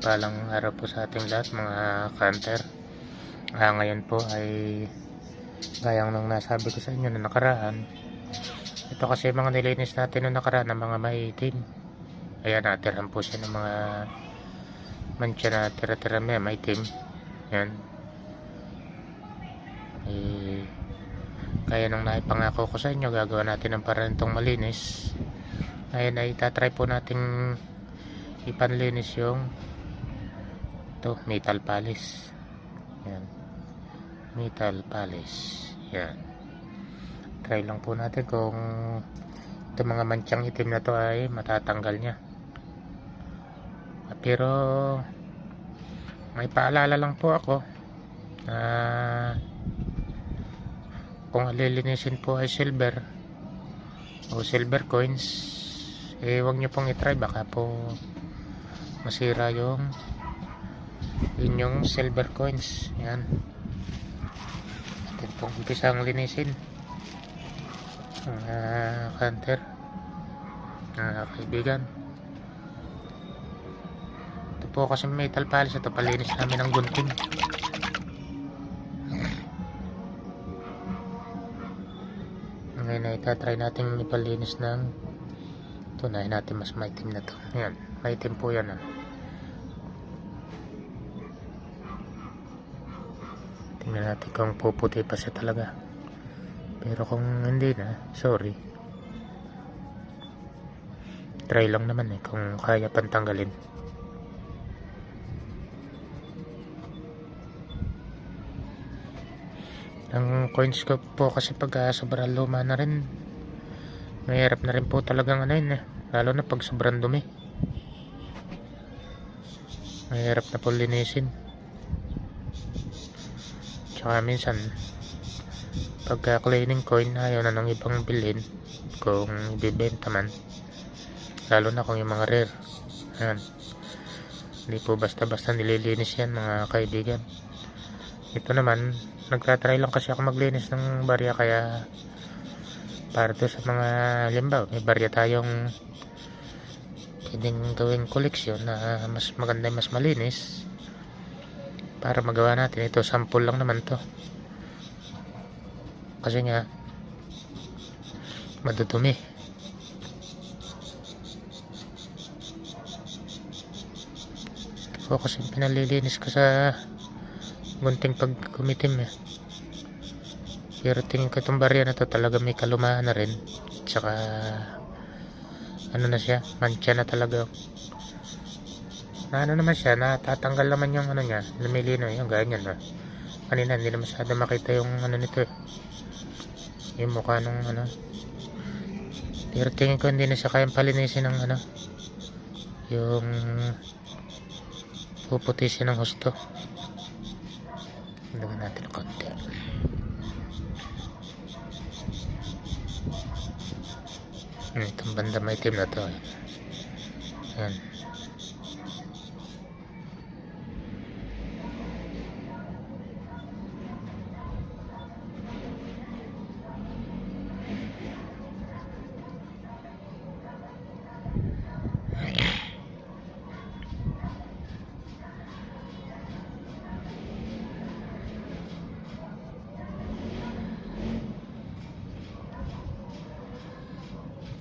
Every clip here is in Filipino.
Mapagpalang araw po sa ating lahat mga kanter. Ah, ngayon po ay gayang nung nasabi ko sa inyo na nakaraan. Ito kasi mga nilinis natin na nakaraan ng mga maitim. Ayan, natirhan po siya ng mga mancha na tira-tira may maitim. Yan. Eh, kaya nung naipangako ko sa inyo, gagawa natin ng paraan itong malinis. Ngayon ay tatry po nating ipanlinis yung ito, metal polish. Yan. Metal polish. Yan. Try lang po natin kung ito mga manchang itim na to ay matatanggal niya. Pero may paalala lang po ako na kung alilinisin po ay silver o silver coins eh wag nyo pong itry baka po masira yung inyong silver coins. Yan. Atin pong umpisang linisin. Mga hunter. Mga kaibigan. Ito po kasi metal polish ito palinis namin ng gunting. Ngayon ay tatry natin ipalinis ng tunayin natin mas maitim na to. Yan. Maitim po yan ah natin kung puputi pa siya talaga. Pero kung hindi na sorry. Try lang naman eh kung kaya pantanggalin ang coins ko po kasi pag uh, sobrang luma na rin. Mahirap na rin po talagang ano yun eh. Lalo na pag sobrang dumi. Mahirap na po linisin tsaka minsan pagka cleaning coin ayaw na ng ibang bilhin kung ibibenta man. Lalo na kung yung mga rare. Yan hindi po basta basta nililinis yan mga kaibigan. Ito naman nagtatry lang kasi ako maglinis ng barya kaya para to sa mga limbaw may barya tayong pwedeng gawing koleksyon na mas maganda mas malinis para magawa natin. Ito sample lang naman to. Kasi nga madudumi. Ito kasi pinalilinis ko sa gunting pag kumitim eh. Pero tingin ko itong barya na to talaga may kalumaan na rin. Tsaka ano na siya mancha na talaga na ano naman siya natatanggal naman yung ano niya lumilino yung ganyan na kanina hindi na masyado makita yung ano nito eh yung mukha ng ano pero tingin ko hindi na siya kayang palinisin ng ano yung puputi siya ng husto Lagyan natin ng konti. Hmm, itong banda may itim na to. eh.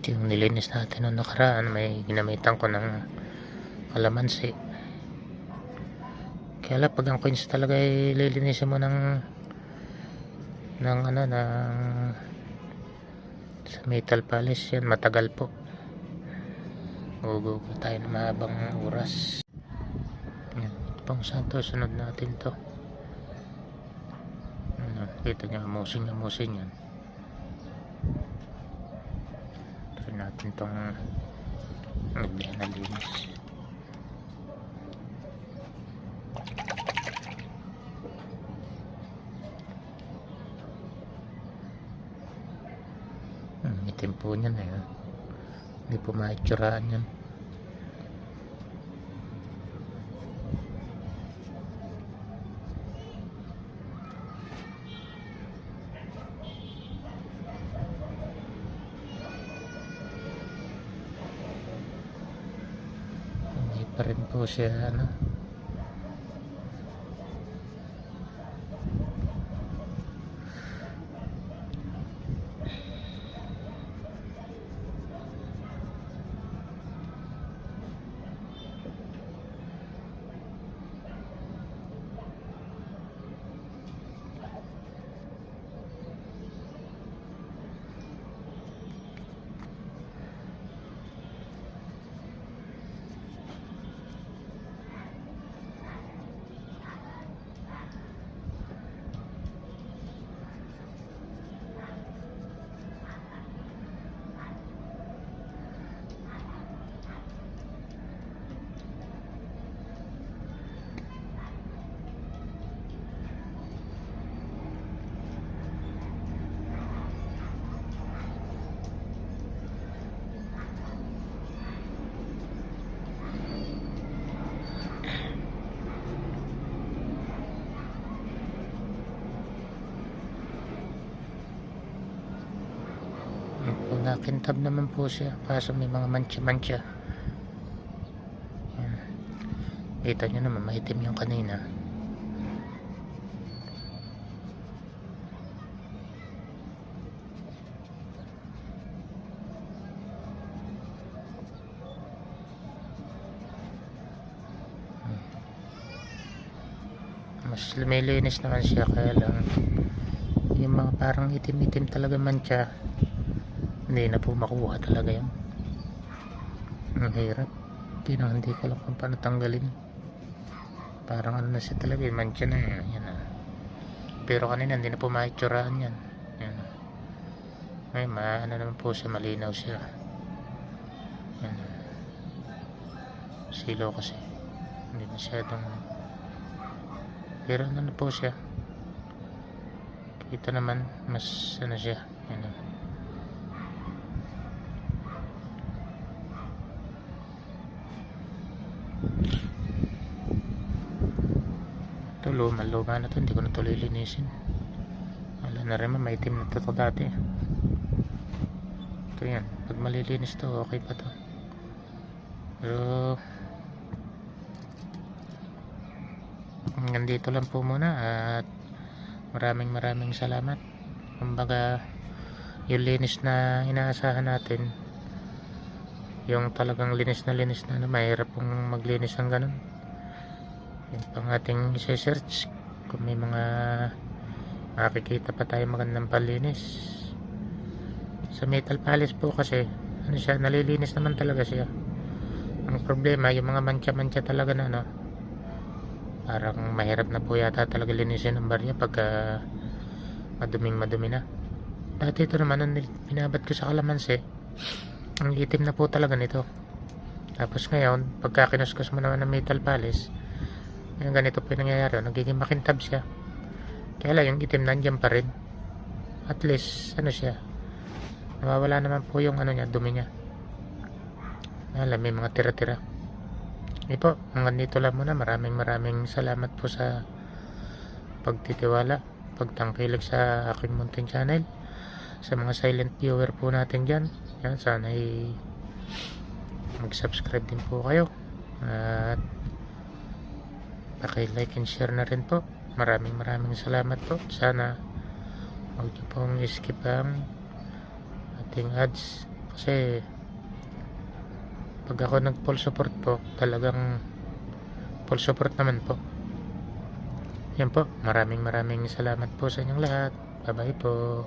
Yung nilinis natin noong nakaraan. May ginamitan ko ng kalamansi. Kaya lang, pag ang coins talaga ay lilinisin mo ng ng ano, ng sa metal polish yan. Matagal po. Gugugo tayo ng mahabang oras. Yan. Pang santo, sunod natin to. Ano, kita nyo, amusing amusing yan. Try natin tong naglihan na linis. Hmm, itim po niyan eh. Hindi po maitsuraan yan. Pa rin po siya ano Kung nakintab naman po siya. Kaso may mga mancha-mancha. Yan. kita nyo naman maitim yung kanina. Mas lumilinis naman siya kaya lang yung mga parang itim-itim talaga mancha hindi na po makuha talaga yun ang hirap na hindi ko alam kung paano tanggalin parang ano na siya talaga yung mancha na yun yan ah. pero kanina hindi na po maitsurahan yan ah. ngayon ma ano naman po siya malinaw siya ah. silo kasi hindi masyadong pero ano na po siya kita naman mas ano siya yan. Ito luma-luma na to, hindi ko na to lilinisin. Wala na rin maitim na to, to dati. Ito yan, pag malilinis to, okay pa to. Pero, hanggang dito lang po muna at maraming maraming salamat. Kumbaga, yung linis na inaasahan natin, yung talagang linis na linis na, ano, mahirap pong maglinis ng ganun yun pang ating isa-search. Kung may mga makikita pa tayo magandang palinis sa metal palace po kasi ano siya nalilinis naman talaga siya. Ang problema yung mga mancha-mancha talaga na ano parang mahirap na po yata talaga linisin ng barya pagka maduming madumi na. Dati ito naman ang binabat ko sa kalamansi ang itim na po talaga nito. Tapos ngayon pagka kinuskus mo naman ng metal palace yung ganito po yung nangyayari nagiging makintab siya. Kaya lang yung itim nandyan pa rin. At least ano siya nawawala naman po yung ano niya dumi niya. Alam may mga tira tira hindi po hanggang dito lang muna. Maraming maraming salamat po sa pagtitiwala pagtangkilig sa aking munting channel sa mga silent viewer po natin dyan. Yan sana ay mag subscribe din po kayo. At paki-like and share na rin po. Maraming maraming salamat po. Sana huwag niyo pong skip ang ating ads. Kasi pag ako nag full support po, talagang full support naman po. Yan po. Maraming maraming salamat po sa inyong lahat. Bye bye po.